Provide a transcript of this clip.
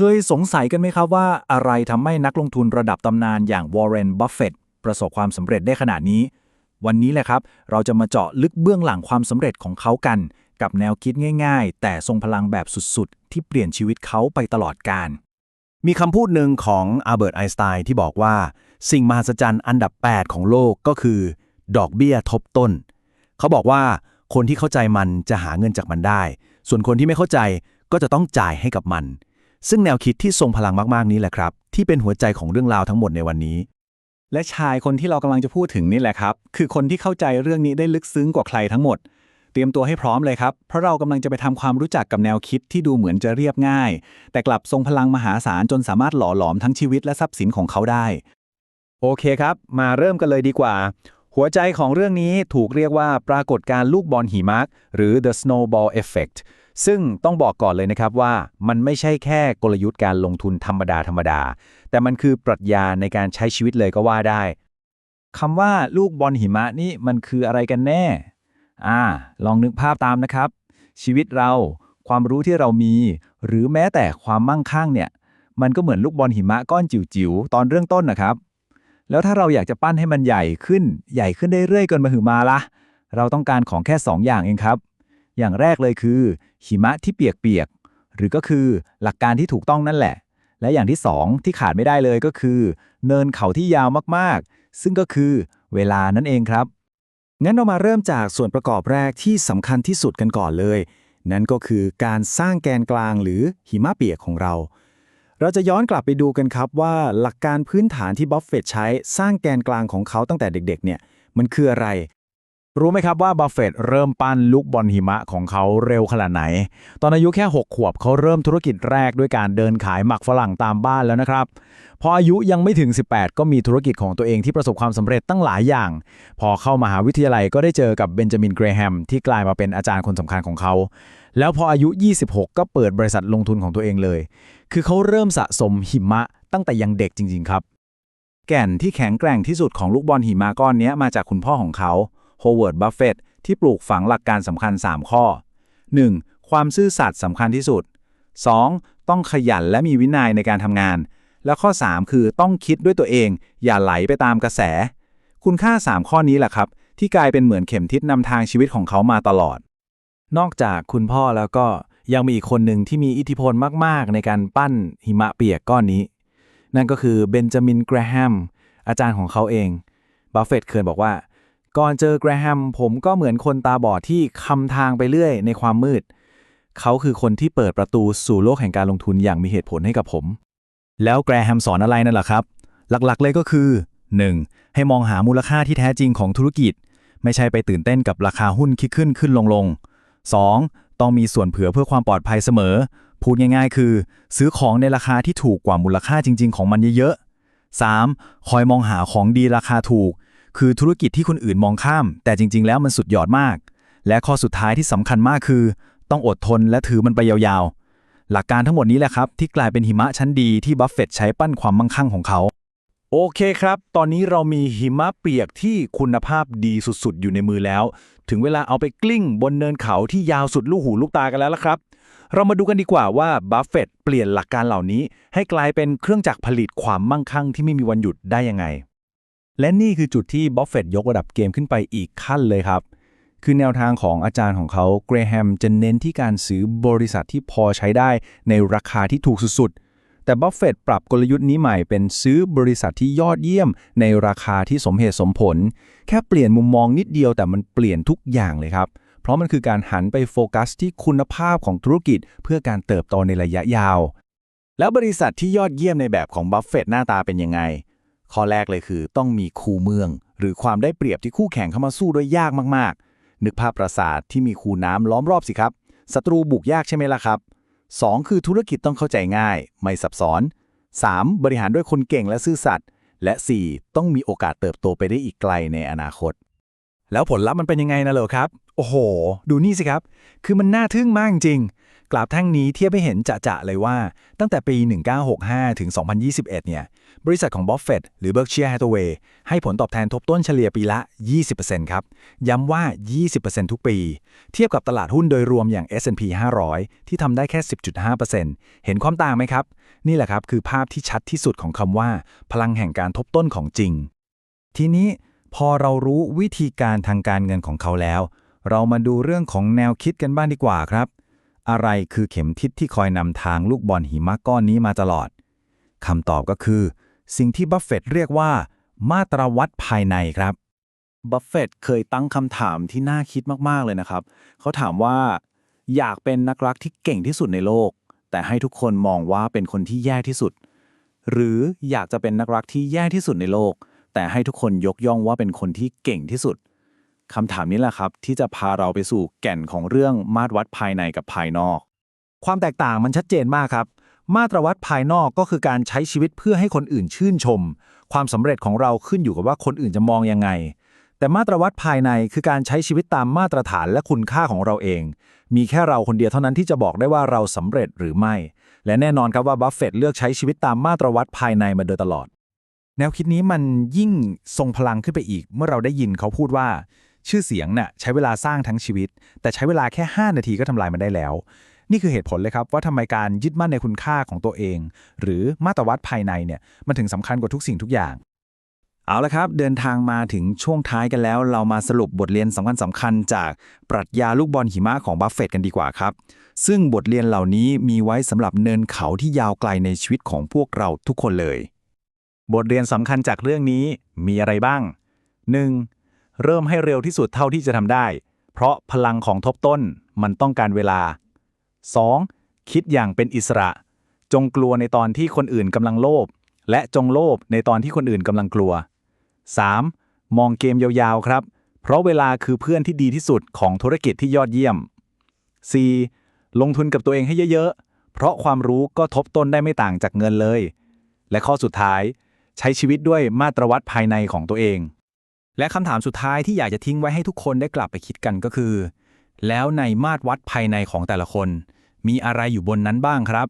เคยสงสัยกันไหมครับว่าอะไรทำให้นักลงทุนระดับตำนานอย่างวอร์เรน บัฟเฟตประสบความสำเร็จได้ขนาดนี้ วันนี้แหละครับ เราจะมาเจาะลึกเบื้องหลังความสำเร็จของเขากัน กับแนวคิดง่าย ๆ แต่ทรงพลังแบบสุดๆ ที่เปลี่ยนชีวิตเขาไปตลอดกาลมีคำพูดหนึ่งของอัลเบิร์ตไอน์สไตน์ที่บอกว่า สิ่งมหัศจรรย์อันดับ 8 ของโลกก็คือ ดอกเบี้ยทบต้น เขาบอกว่าคนที่เข้าใจมันจะหาเงินจากมันได้ ส่วนคนที่ไม่เข้าใจก็จะต้องจ่ายให้กับมัน ซึ่งแนวคิดที่ทรงพลังมากๆนี้แหละครับ ที่เป็นหัวใจของเรื่องราวทั้งหมดในวันนี้ และชายคนที่เรากำลังจะพูดถึงนี่แหละครับ คือคนที่เข้าใจเรื่องนี้ได้ลึกซึ้งกว่าใครทั้งหมด เตรียมตัวให้พร้อมเลยครับ เพราะเรากำลังจะไปทำความรู้จักกับแนวคิดที่ดูเหมือนจะเรียบง่าย แต่กลับทรงพลังมหาศาลจนสามารถหล่อหลอมทั้งชีวิตและทรัพย์สินของเขาได้ โอเคครับ มาเริ่มกันเลยดีกว่า หัวใจของเรื่องนี้ถูกเรียกว่าปรากฏการณ์ลูกบอลหิมะหรือ the snowball effect ซึ่งต้องบอกก่อนเลยนะครับว่ามันไม่ใช่แค่กลยุทธ์การลงทุนธรรมดาธรรมดา แต่มันคือปรัชญาในการใช้ชีวิตเลยก็ว่าได้คำว่าลูกบอลหิมะนี่มันคืออะไรกันแน่ อ่า ลองนึกภาพตามนะครับ ชีวิตเรา ความรู้ที่เรามี หรือแม้แต่ความมั่งคั่งเนี่ย มันก็เหมือนลูกบอลหิมะก้อนจิ๋วๆ ตอนเรื่องต้นนะครับ แล้วถ้าเราอยากจะปั้นให้มันใหญ่ขึ้น ใหญ่ขึ้นได้เรื่อยๆจนมาหือมาละ เราต้องการของแค่ 2 อย่างเองครับ อย่างแรกเลยคือ หิมะที่เปียกๆ หรือก็คือหลักการที่ถูกต้องนั่นแหละ และอย่างที่สองที่ขาดไม่ได้เลยก็คือ เนินเขาที่ยาวมากๆ ซึ่งก็คือเวลานั่นเองครับ งั้นเรามาเริ่มจากส่วนประกอบแรกที่สำคัญที่สุดกันก่อนเลย นั่นก็คือการสร้างแกนกลางหรือหิมะเปียกของเรา เราจะย้อนกลับไปดูกันครับว่าหลักการพื้นฐานที่บัฟเฟตใช้สร้างแกนกลางของเขาตั้งแต่เด็ก ๆ เนี่ยมันคืออะไร รู้ไหมครับว่าบัฟเฟต์เริ่มปั้นลูกบอลหิมะของเขาเร็วขนาดไหน ตอนอายุแค่ 6 ขวบเขาเริ่มธุรกิจแรกด้วยการเดินขายหมักฝรั่งตามบ้านแล้วนะครับ พออายุยังไม่ถึง 18 ก็มีธุรกิจของตัวเองที่ประสบความสำเร็จตั้งหลายอย่าง พอเข้ามหาวิทยาลัยก็ได้เจอกับเบนจามินเกรแฮมที่กลายมาเป็นอาจารย์คนสำคัญของเขา แล้วพออายุ 26 ก็เปิดบริษัทลงทุนของตัวเองเลย คือเขาเริ่มสะสมหิมะตั้งแต่ยังเด็กจริง ๆ ครับ แก่นที่แข็งแกร่งที่สุดของลูกบอลหิมะก้อนนี้มาจากคุณพ่อของเขา โฮเวิร์ด บัฟเฟตที่ปลูกฝังหลักการสำคัญ 3 ข้อ 1. ความซื่อสัตย์สำคัญที่สุด 2. ต้องขยันและมีวินัยในการทำงาน และข้อ 3 คือต้องคิดด้วยตัวเอง อย่าไหลไปตามกระแส คุณค่า 3 ข้อนี้แหละครับ ที่กลายเป็นเหมือนเข็มทิศนำทางชีวิตของเขามาตลอด นอกจากคุณพ่อแล้วก็ยังมีอีกคนหนึ่งที่มีอิทธิพลมาก ๆ ในการปั้นหิมะเปียกก้อนนี้ นั่นก็คือเบนจามินแกรแฮมอาจารย์ของเขาเอง บัฟเฟตต์เคยบอกว่า ก่อนเจอแกรแฮมผมก็เหมือนคนตาบอดที่คำทางไปเรื่อยในความมืด เขาคือคนที่เปิดประตูสู่โลกแห่งการลงทุนอย่างมีเหตุผลให้กับผม แล้วแกรแฮมสอนอะไรนั่นล่ะครับ หลักๆเลยก็คือ 1. ให้มองหามูลค่าที่แท้จริงของธุรกิจ ไม่ใช่ไปตื่นเต้นกับราคาหุ้นคิดขึ้นขึ้นลงลง 2. ต้องมีส่วนเผื่อเพื่อความปลอดภัยเสมอ พูดง่าย ๆ คือ ซื้อของในราคาที่ถูกกว่ามูลค่าจริง ๆ ของมันเยอะๆ 3. คอยมองหาของดีราคาถูก คือธุรกิจที่คนอื่นมองข้าม แต่จริง ๆ แล้วมันสุดยอดมาก และข้อสุดท้ายที่สำคัญมากคือ ต้องอดทนและถือมันไปยาวๆ หลักการทั้งหมดนี้แหละครับ ที่กลายเป็นหิมะชั้นดีที่บัฟเฟตต์ใช้ปั้นความมั่งคั่งของเขา โอเคครับ ตอนนี้เรามีหิมะเปียกที่คุณภาพดีสุดๆ อยู่ในมือแล้ว ถึงเวลาเอาไปกลิ้งบนเนินเขาที่ยาวสุดลูกหูลูกตากันแล้วละครับเรามาดูกันดีกว่าว่าบัฟเฟตต์เปลี่ยนหลักการเหล่านี้ ให้กลายเป็นเครื่องจักรผลิตความมั่งคั่งที่ไม่มีวันหยุดได้ยังไง และนี่คือจุดที่บัฟเฟต์ยกระดับเกมขึ้นไปอีกขั้นเลยครับ คือแนวทางของอาจารย์ของเขาเกรแฮมจะเน้นที่การซื้อบริษัทที่พอใช้ได้ในราคาที่ถูกสุดๆ แต่บัฟเฟต์ปรับกลยุทธ์นี้ใหม่เป็นซื้อบริษัทที่ยอดเยี่ยม ในราคาที่สมเหตุสมผล แค่เปลี่ยนมุมมองนิดเดียวแต่มันเปลี่ยนทุกอย่างเลยครับ เพราะมันคือการหันไปโฟกัสที่คุณภาพของธุรกิจ เพื่อการเติบโตในระยะยาว แล้วบริษัทที่ยอดเยี่ยมในแบบของบัฟเฟตต์หน้าตาเป็นยังไง ข้อแรกเลยคือ ต้องมีคูเมือง หรือความได้เปรียบที่คู่แข่งเข้ามาสู้ด้วยยากมากๆ นึกภาพปราสาทที่มีคูน้ำล้อมรอบสิครับศัตรูบุกยากใช่ไหมล่ะครับ 2. คือธุรกิจต้องเข้าใจง่าย ไม่ซับซ้อน 3. บริหารด้วยคนเก่งและซื่อสัตย์และ 4. ต้องมีโอกาสเติบโตไปได้อีกไกลในอนาคต แล้วผลลัพธ์มันเป็นยังไงนะเหรอครับ โอ้โห ดูนี่สิครับ คือมันน่าทึ่งมากจริง กราฟแท่งนี้เทียบให้เห็นจะๆเลยว่า ตั้งแต่ปี 1965 ถึง 2021 เนี่ย บริษัทของ Buffett หรือ Berkshire Hathaway ให้ผลตอบแทนทบต้นเฉลี่ยปีละ 20%ครับ ย้ำว่า 20%ทุกปี เทียบกับตลาดหุ้นโดยรวมอย่าง S&P 500 ที่ทำได้แค่ 10.5%เห็นความต่างไหมครับ นี่แหละครับคือภาพที่ชัดที่สุดของคำว่า พลังแห่งการทบต้นของจริง ทีนี้พอเรารู้วิธีการทางการเงินของเขาแล้ว เรามาดูเรื่องของแนวคิดกันบ้างดีกว่าครับ อะไรคือเข็มทิศที่คอยนำทางลูกบอลหิมะก้อนนี้มาตลอดคำตอบก็คือ สิ่งที่บัฟเฟตต์เรียกว่า มาตรวัดภายในครับบัฟเฟตต์เคยตั้งคำถามที่น่าคิดมาก ๆ เลยนะครับ เขาถามว่า อยากเป็นนักรักที่เก่งที่สุดในโลก แต่ให้ทุกคนมองว่าเป็นคนที่แย่ที่สุด หรืออยากจะเป็นนักรักที่แย่ที่สุดในโลก แต่ให้ทุกคนยกย่องว่าเป็นคนที่เก่งที่สุด คำถามนี้แหละครับ ที่จะพาเราไปสู่แก่นของเรื่องมาตรวัดภายในกับภายนอก ความแตกต่างมันชัดเจนมากครับ มาตรวัดภายนอกก็คือการใช้ชีวิตเพื่อให้คนอื่นชื่นชม ความสำเร็จของเราขึ้นอยู่กับว่าคนอื่นจะมองยังไง แต่มาตรวัดภายในคือการใช้ชีวิตตามมาตรฐานและคุณค่าของเราเอง มีแค่เราคนเดียวเท่านั้นที่จะบอกได้ว่าเราสำเร็จหรือไม่ และแน่นอนครับว่าบัฟเฟตต์เลือกใช้ชีวิตตามมาตรวัดภายในมาโดยตลอด แนวคิดนี้มันยิ่งทรงพลังขึ้นไปอีก เมื่อเราได้ยินเขาพูดว่า ชื่อเสียงน่ะใช้เวลาสร้างทั้งชีวิต แต่ใช้เวลาแค่ 5 นาทีก็ทำลายมันได้แล้ว นี่คือเหตุผลเลยครับว่าทำไมการยึดมั่นในคุณค่าของตัวเอง หรือมาตรวัดภายในเนี่ยมันถึงสำคัญกว่าทุกสิ่งทุกอย่าง เอาละครับ เดินทางมาถึงช่วงท้ายกันแล้ว เรามาสรุปบทเรียนสำคัญสำคัญจากปรัชญาลูกบอลหิมะของบัฟเฟตต์กันดีกว่าครับ ซึ่งบทเรียนเหล่านี้มีไว้สำหรับเนินเขาที่ยาวไกลในชีวิตของพวกเราทุกคนเลย บทเรียนสำคัญจากเรื่องนี้มีอะไรบ้าง 1. เริ่มให้เร็วที่สุดเท่าที่จะทำได้ เพราะพลังของทบต้นมันต้องการเวลา 2. คิดอย่างเป็นอิสระ จงกลัวในตอนที่คนอื่นกำลังโลภและจงโลภในตอนที่คนอื่นกำลังกลัว 3. มองเกมยาวๆครับ เพราะเวลาคือเพื่อนที่ดีที่สุดของธุรกิจที่ยอดเยี่ยม 4. ลงทุนกับตัวเองให้เยอะๆ เพราะความรู้ก็ทบต้นได้ไม่ต่างจากเงินเลย และข้อสุดท้าย ใช้ชีวิตด้วยมาตรวัดภายในของตัวเอง และคำถามสุดท้ายที่อยากจะทิ้งไว้ให้ทุกคนได้กลับไปคิดกันก็คือ แล้วในมาตรวัดภายในของแต่ละคน มีอะไรอยู่บนนั้นบ้างครับ